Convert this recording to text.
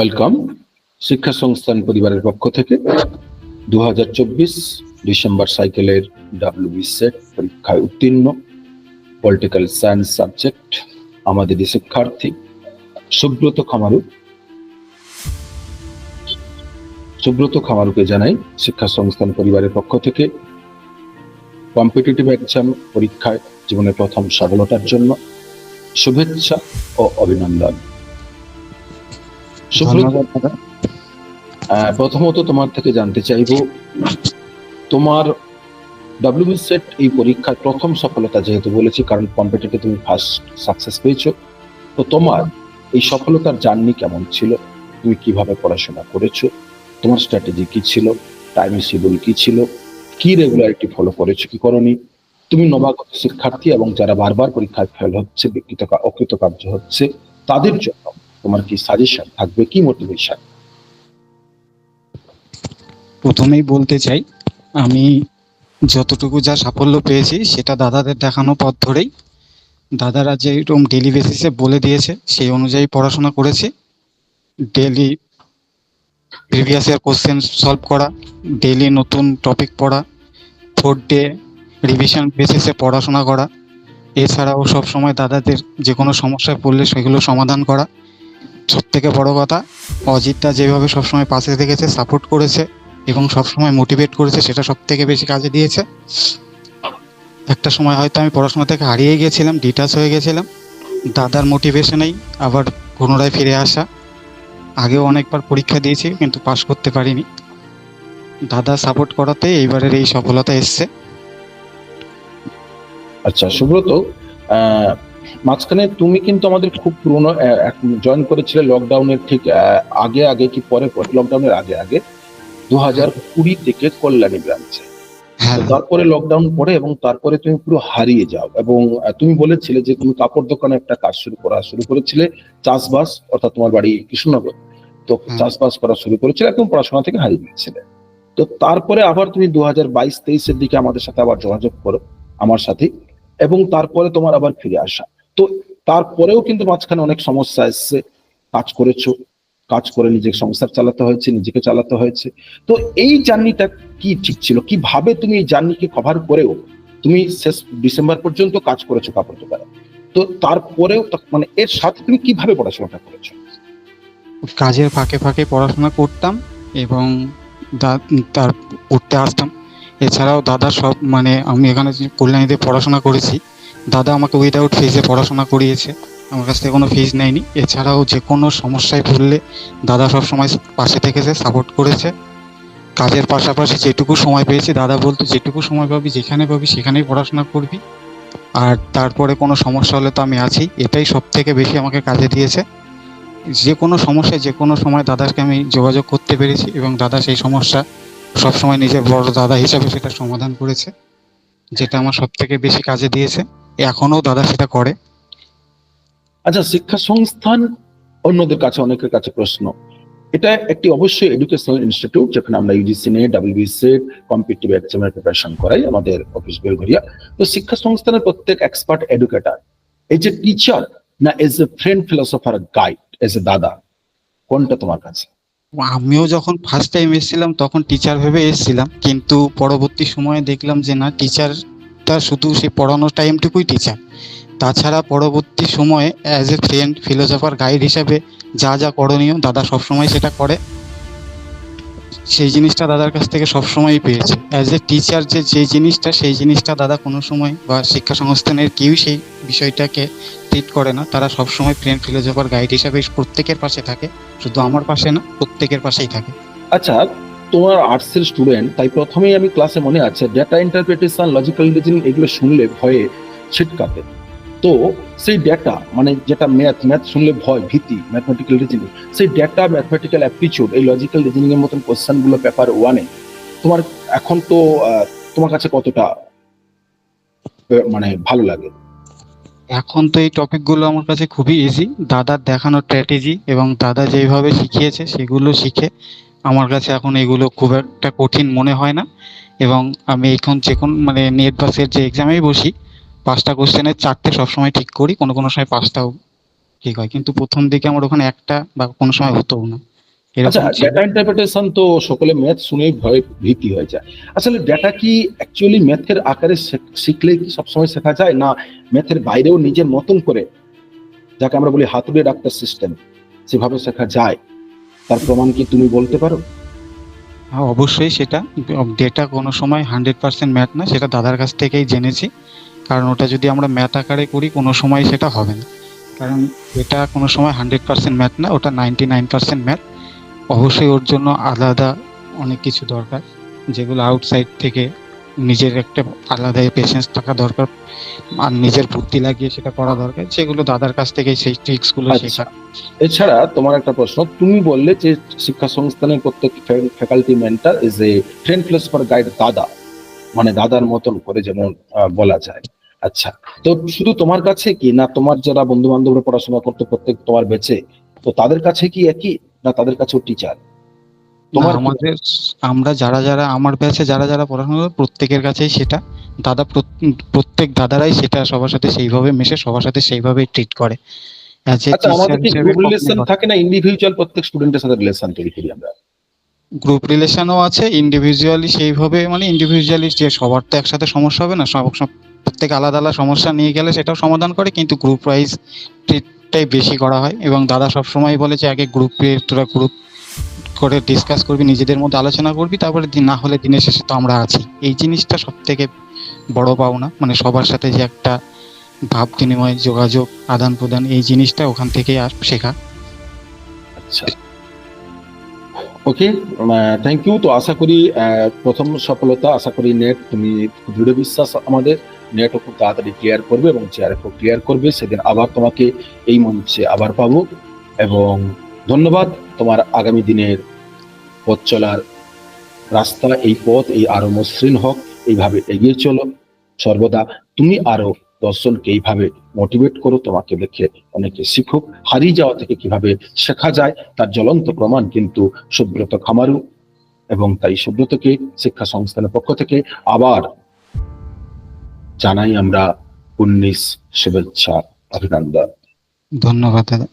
Welcome শিক্ষা সংস্থান পরিবারের পক্ষ থেকে দু হাজার চব্বিশ ডিসেম্বর সাইকেলের ডাব্লিউবি সেট পরীক্ষায় উত্তীর্ণ। পলিটিক্যাল সায়েন্স সাবজেক্ট আমাদের শিক্ষার্থী সুব্রত খামারু। সুব্রত খামারুকে জানাই শিক্ষা সংস্থান পরিবারের পক্ষ থেকে কম্পিটিটিভ এক্সাম পরীক্ষায় জীবনের প্রথম সফলতার জন্য শুভেচ্ছা ও অভিনন্দন। প্রথমত তোমার থেকে জানতে চাইব, তোমার সেট এই পরীক্ষার প্রথম সফলতা যেহেতু বলেছি, কারণ কম্পিটিটিভ তুমি ফার্স্ট সাকসেস পেয়েছ, তো তোমার এই সফলতার জার্নি কেমন ছিল? তুমি কীভাবে পড়াশোনা করেছ? তোমার স্ট্র্যাটেজি কি ছিল? টাইম শিডিউল কি ছিল? কি রেগুলারিটি ফলো করেছ? কি করনি? তুমি নবাগত শিক্ষার্থী এবং যারা বারবার পরীক্ষায় ফেল হচ্ছে, বিকৃত অকৃতকার্য হচ্ছে, তাদের জন্য তোমার কি সাজেশন থাকবে? কি মোটিভেশন প্রথমেই বলতে চাই, আমি যতটুকু যা সাফল্য পেয়েছি, সেটা দাদাদের দেখানো পথ ধরেই। দাদারা যে যেরকম ডেলি বেসিসে বলে দিয়েছে, সেই অনুযায়ী পড়াশোনা করেছি। Daily previous year question solve করা ডেলি নতুন টপিক পড়া ফোর্থ ডে রিভিশন বেসিসে পড়াশোনা করা। এছাড়াও সব সময় দাদাদের যে কোনো সমস্যায় পড়লে সেগুলো সমাধান করা। সব থেকে বড় কথা অজিতদা যেভাবে সবসময় পাশে থেকেছে সাপোর্ট করেছে এবং সবসময় মোটিভেট করেছে, সেটা সব থেকে বেশি কাজে দিয়েছে। একটা সময় হয়তো আমি পড়াশোনা থেকে হারিয়ে গেছিলাম ডিটাচ হয়ে গেছিলাম। দাদার মোটিভেশনেই আবার পুনরায় ফিরে আসা। আগেও অনেকবার পরীক্ষা দিয়েছি, কিন্তু পাশ করতে পারিনি। দাদা সাপোর্ট করাতে এইবারের এই সফলতা এসছে। আচ্ছা সুব্রত মাঝখানে তুমি কিন্তু আমাদের খুব পুরনো জয়েন করেছিলে লকডাউনের ঠিক আগে আগে কি পরে পরে লকডাউনের আগে আগে দু হাজার কুড়ি থেকে কল্যাণী ব্রাঞ্চে হ্যাঁ। তারপরে লকডাউন পড়ে এবং তারপরে তুমি পুরো হারিয়ে যাও এবং তুমি বলেছিলে যে তুমি কাপড় দোকানে একটা কাজ শুরু করা শুরু করেছিলে চাষবাস অর্থাৎ তোমার বাড়ি কৃষ্ণনগর। তো চাষবাস করা শুরু করেছিলে একদম পড়াশোনা থেকে হারিয়ে গিয়েছিলে। তো তারপরে আবার তুমি দু হাজার বাইশ তেইশের দিকে আমাদের সাথে আবার যোগাযোগ করো আমার সাথে এবং তারপরে তোমার আবার ফিরে আসা। তো তারপরেও কিন্তু মাঝখানে অনেক সমস্যা এসছে। কাজ করেছ, কাজ করে নিজেকে সংসার চালাতে হয়েছে, নিজেকে চালাতে হয়েছে। তো এই জার্নিটা কি ঠিক ছিল? কীভাবে তুমি এই জার্নিকে কভার করেও তুমি শেষ ডিসেম্বর পর্যন্ত কাজ করেছ কাপড় দোকানে? তো তারপরেও মানে এর সাথে তুমি কীভাবে পড়াশোনাটা করেছ? কাজের ফাঁকে ফাঁকে পড়াশোনা করতাম এবং তার, পড়তে আসতাম। এছাড়াও দাদা সব মানে আমি এখানে কল্যাণীতে পড়াশোনা করেছি দাদা আমাকে উইদাউট ফিজে পড়াশোনা করিয়েছে। আমার কাছ থেকে কোনো ফিজ নেয়নি। এছাড়াও যে কোনো সমস্যায় পড়লে দাদা সব সময় পাশে থেকেছে সাপোর্ট করেছে। কাজের পাশাপাশি যেটুকু সময় পেয়েছি, দাদা বলতো, যেটুকু সময় পাবি, যেখানে পাবি, সেখানেই পড়াশোনা করবি। আর তারপরে কোনো সমস্যা হলে তো আমি আছি। এটাই সব থেকে বেশি আমাকে কাজে দিয়েছে। যে কোনো সমস্যায় যে কোনো সময় দাদাকে আমি যোগাযোগ করতে পেরেছি এবং দাদা সেই সমস্যা সবসময় নিজের বড় দাদা হিসাবে সেটা সমাধান করেছে, যেটা আমার সব থেকে বেশি কাজে দিয়েছে। এখনও দাদা সেটা করে। আচ্ছা শিক্ষা সংস্থান অন্যদের কাছে অনেকের কাছে প্রশ্ন। এটা একটি অবশ্যই এডুকেশনাল ইনস্টিটিউট যেখানে আমরা ইউজিসি নিয়ে ডাব্লিউবিসি কম্পিটিটিভ এক্সামের প্রিপারেশন করাই আমাদের অফিস বেলঘরিয়া। তো শিক্ষা সংস্থানের প্রত্যেক এক্সপার্ট এডুকেটর এই যে টিচার না as a friend philosopher guide as a দাদা কোনটা তোমার কাছে? আমিও যখন ফার্স্ট টাইম এসেছিলাম তখন টিচার ভেবে এসেছিলাম। কিন্তু পরবর্তী সময়ে দেখলাম যে না টিচারটা শুধু সেই পড়ানোর টাইমটুকুই টিচার তাছাড়া পরবর্তী সময়ে as a friend philosopher guide হিসাবে যা যা করণীয় দাদা সবসময় সেটা করে। সেই জিনিসটা দাদার কাছ থেকে সবসময়ই পেয়েছে। অ্যাজ এ টিচার যে যে জিনিসটা, সেই জিনিসটা দাদা কোনো সময় বা শিক্ষা সংস্থানের কেউই সেই বিষয়টাকে ট্রিট করে না। তারা সবসময় ফ্রেন্ড ফিলোসফার গাইড হিসাবে প্রত্যেকের পাশে থাকে। শুধু আমার পাশে না, প্রত্যেকের পাশেই থাকে। আচ্ছা তোমার আর্টস এর স্টুডেন্ট তাই প্রথমেই আমি ক্লাসে মনে আছে ডেটা ইন্টারপ্রিটেশন লজিক্যাল রিজনিং এগুলো শুনলে ভয়ে ছিটকাতে তো সেই ডেটা মানে যেটা ম্যাথ ম্যাথ শুনলে ভয়, ভীতি ম্যাথমেটিক্যাল রিজনিং সেই ডেটা ম্যাথমেটিক্যাল অ্যাপটিচিউড এই লজিক্যাল রিজনিং এর মতন কোশ্চেনগুলো পেপার ওয়ানে তোমার এখন তো তোমার কাছে কতটা মানে ভালো লাগে? এখন তো এই টপিকগুলো আমার কাছে খুবই ইজি দাদার দেখানো স্ট্র্যাটেজি এবং দাদা যেভাবে শিখিয়েছে, সেগুলো শিখে আমার কাছে এখন এগুলো খুব একটা কঠিন মনে হয় না এবং আমি এখন যে কোনো মানে নেট বাসের যে এক্সামেই বসি পাঁচটা কোশ্চেনের চারটে সবসময় ঠিক করি কোনো কোনো সময় পাঁচটাও ঠিক হয়। কিন্তু প্রথম দিকে আমার ওখানে একটা বা কোনো সময় হতোও না। আচ্ছা ডেটা ইন্টারপ্রিটেশন তো সকলে ম্যাথ শুনেই ভয় ভীতি হয়ে যায়। আসলে ডেটা কি অ্যাকচুয়ালি ম্যাথের আকারে শেখ- শিখলেই কি সবসময় শেখা যায়? না ম্যাথের বাইরেও নিজের মতন করে যাকে আমরা বলি হাতুড়ে ডাক্তার সিস্টেম সেভাবে শেখা যায়। তার প্রমাণ কি তুমি বলতে পারো? হ্যাঁ অবশ্যই সেটা। ডেটা কোনো সময় হান্ড্রেড পার্সেন্ট ম্যাথ না, সেটা দাদার কাছ থেকেই জেনেছি। কারণ ওটা যদি আমরা ম্যাথ আকারে করি, কোনো সময় সেটা হবে না। কারণ এটা কোনো সময় হান্ড্রেড পার্সেন্ট ম্যাথ না, ওটা নাইনটি নাইন পার্সেন্ট ম্যাথ অবশ্যই ওর জন্য আলাদা অনেক কিছু দরকার, যেগুলো আউটসাইড থেকে নিজের একটা আলাদা পেশেন্স থাকা দরকার আর নিজের বুদ্ধি লাগিয়ে সেটা করা দরকার সেগুলো দাদার কাছ থেকে সেই ট্রিক্সগুলো আচ্ছা। শেখা। এছাড়া তোমার একটা প্রশ্ন তুমি বললে যে শিক্ষা সংস্থানের প্রত্যেক faculty mentor is a friend philosopher guide দাদা মানে দাদার মতন করে যেমন বলা যায়। আচ্ছা তো শুধু তোমার কাছে কি না তোমার যারা বন্ধু বান্ধবরা পড়াশোনা করতে প্রত্যেক তোমার বেঁচে তো তাদের কাছে কি একই না তাদের কাছেও টিচার তোমার আমাদের আমরা যারা যারা আমার ব্যাচে যারা যারা পড়াশোনা করে প্রত্যেকের কাছেই সেটা। দাদা প্রত্যেক দাদারাই সেটা সবার সাথে সেইভাবে মেশে সবার সাথে সেইভাবে ট্রিট করে। আচ্ছা আমাদের কি গ্রুপ রিলেশন থাকে না? ইন্ডিভিজুয়াল প্রত্যেক স্টুডেন্টের সাথে রিলেশন তৈরি করি আমরা। গ্রুপ রিলেশনও আছে ইন্ডিভিজুয়ালি সেইভাবে মানে ইন্ডিভিজুয়ালি যে সবার তো একসাথে সমস্যা হবে না সব সব- প্রত্যেক আলাদা আলাদা সমস্যা নিয়ে গেলে সেটাও সমাধান করে কিন্তু গ্রুপ ওয়াইজ ট্রিটটাই বেশি করা হয়। এবং দাদা সবসময় বলে যে আগে গ্রুপে তোরা গ্রুপ করে ডিসকাস করবি, নিজেদের মধ্যে আলোচনা করবি, তারপরে না হলে দিনের শেষে তো আমরা আছি। এই জিনিসটা সব থেকে বড় পাওনা মানে সবার সাথে যে একটা ভাব বিনিময়, যোগাযোগ আদান প্রদান এই জিনিসটা ওখান থেকেই আর শেখা। আচ্ছা। ওকে থ্যাংক ইউ তো আশা করি প্রথম সফলতা, আশা করি নেট তুমি দৃঢ় বিশ্বাস আমাদের নেটও খুব তাড়াতাড়ি ক্লিয়ার করবে এবং চেয়ারে খুব ক্লিয়ার করবে। সেদিন আবার তোমাকে এই মঞ্চে আবার পাবো এবং ধন্যবাদ। তোমার আগামী দিনের পথ চলার রাস্তা, এই পথ, এই আরও মসৃণ হোক, এইভাবে এগিয়ে চলো। সর্বদা তুমি আরও দর্শনকে এইভাবে মোটিভেট করো, তোমাকে দেখে অনেকে শিখুক। হারিয়ে যাওয়া থেকে কীভাবে শেখা যায়, তার জ্বলন্ত প্রমাণ কিন্তু সুব্রত খামারু। এবং তাই সুব্রতকে শিক্ষা সংস্থানের পক্ষ থেকে আবার জানাই আমরা উনিশ শুভেচ্ছা, অভিনন্দন। ধন্যবাদ দাদা।